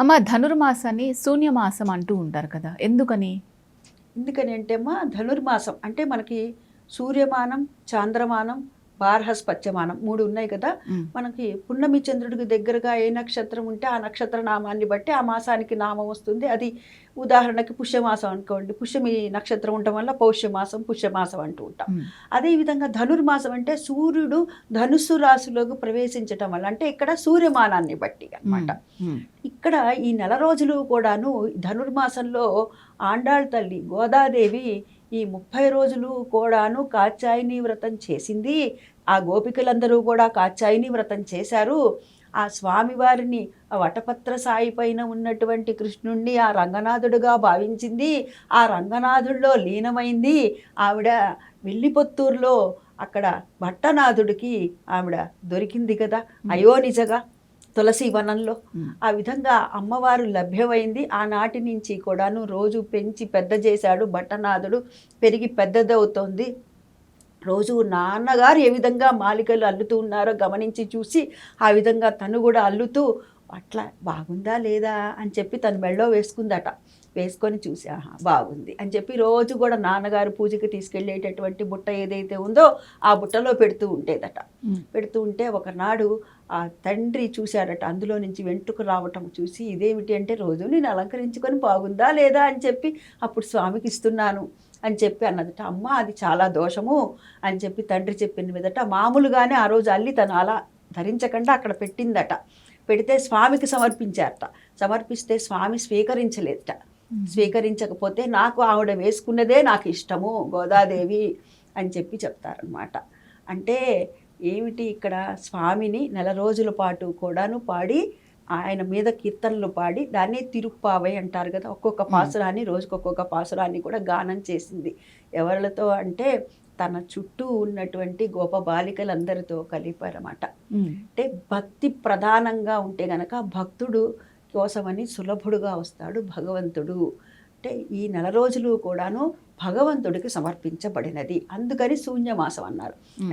అమ్మ ధనుర్మాసాన్ని శూన్యమాసం అంటూ ఉంటారు కదా. ఎందుకని? ఎందుకని అంటే అమ్మా ధనుర్మాసం అంటే మనకి సూర్యమానం చాంద్రమానం బార్హస్పత్యమానం మూడు ఉన్నాయి కదా. మనకి పున్నమి చంద్రుడికి దగ్గరగా ఏ నక్షత్రం ఉంటే ఆ నక్షత్ర నామాన్ని బట్టి ఆ మాసానికి నామం వస్తుంది అది ఉదాహరణకి పుష్యమాసం అనుకోండి పుష్యమి నక్షత్రం ఉండటం వల్ల పౌష్యమాసం పుష్యమాసం అంటూ ఉంటాం. అదేవిధంగా ధనుర్మాసం అంటే సూర్యుడు ధనుస్సు రాశిలోకి ప్రవేశించటం వల్ల అంటే ఇక్కడ సూర్యమానాన్ని బట్టి అన్నమాట మ్మ్. ఇక్కడ ఈ నెల రోజులు కూడాను ధనుర్మాసంలో ఆండాళ్ తల్లి గోదాదేవి ఈ ముప్పై రోజులు కూడాను కాచాయిని వ్రతం చేసింది. ఆ గోపికలందరూ కూడా కాచాయిని వ్రతం చేశారు. ఆ స్వామివారిని ఆ వటపత్ర సాయి పైన ఉన్నటువంటి కృష్ణుణ్ణి ఆ రంగనాథుడుగా భావించింది. ఆ రంగనాథుడిలో లీనమైంది. ఆవిడ వెల్లిపొత్తూరులో అక్కడ భట్టనాథుడికి ఆవిడ దొరికింది కదా. అయోనిజగా తులసి వనంలో. ఆ విధంగా అమ్మవారు లభ్యమైంది. ఆనాటి నుంచి కూడాను రోజు పెంచి పెద్ద చేశాడు. భట్టనాథుడు పెరిగి పెద్దదవుతోంది. రోజు నాన్నగారు ఏ విధంగా మాలికలు అల్లుతూ ఉన్నారో గమనించి చూసి ఆ విధంగా తను కూడా అల్లుతూ అట్లా బాగుందా లేదా అని చెప్పి తను మెళ్ళో వేసుకుందట. వేసుకొని చూసి ఆహా బాగుంది. అని చెప్పి రోజు కూడా నాన్నగారు పూజకి తీసుకెళ్ళేటటువంటి బుట్ట ఏదైతే ఉందో ఆ బుట్టలో పెడుతూ ఉండేదట. పెడుతూ ఉంటే ఒకనాడు ఆ తండ్రి చూశాడట అందులో నుంచి వెంట్రుక రావటం చూసి ఇదేమిటి అంటే రోజు నేను అలంకరించుకొని బాగుందా లేదా? అని చెప్పి అప్పుడు స్వామికి ఇస్తున్నాను. అని చెప్పి అన్నదట. అమ్మ అది చాలా దోషము. అని చెప్పి తండ్రి చెప్పిన మీదట. మామూలుగానే ఆ రోజు అల్లి తను అలా ధరించకుండా అక్కడ పెట్టిందట. పెడితే స్వామికి సమర్పించారట. సమర్పిస్తే స్వామి స్వీకరించలేదట. స్వీకరించకపోతే నాకు ఆవిడ వేసుకున్నదే నాకు ఇష్టము గోదాదేవి అని చెప్పి చెప్తారనమాట అంటే ఏమిటి ఇక్కడ స్వామిని నెల రోజుల పాటు కూడాను పాడి ఆయన మీద కీర్తనలు పాడి దాన్నే తిరుప్పావై అంటారు కదా. ఒక్కొక్క పాసురాన్ని రోజుకి ఒక్కొక్క పాసురాన్ని కూడా గానం చేసింది. ఎవరితో అంటే తన చుట్టూ ఉన్నటువంటి గోప బాలికలందరితో కలిపారన్నమాట. అంటే భక్తి ప్రధానంగా ఉంటే గనక భక్తుడు కోసమని సులభుడుగా వస్తాడు భగవంతుడు. అంటే ఈ నెల రోజులు కూడాను భగవంతుడికి సమర్పించబడినది. అందుకని శూన్యమాసం అన్నారు.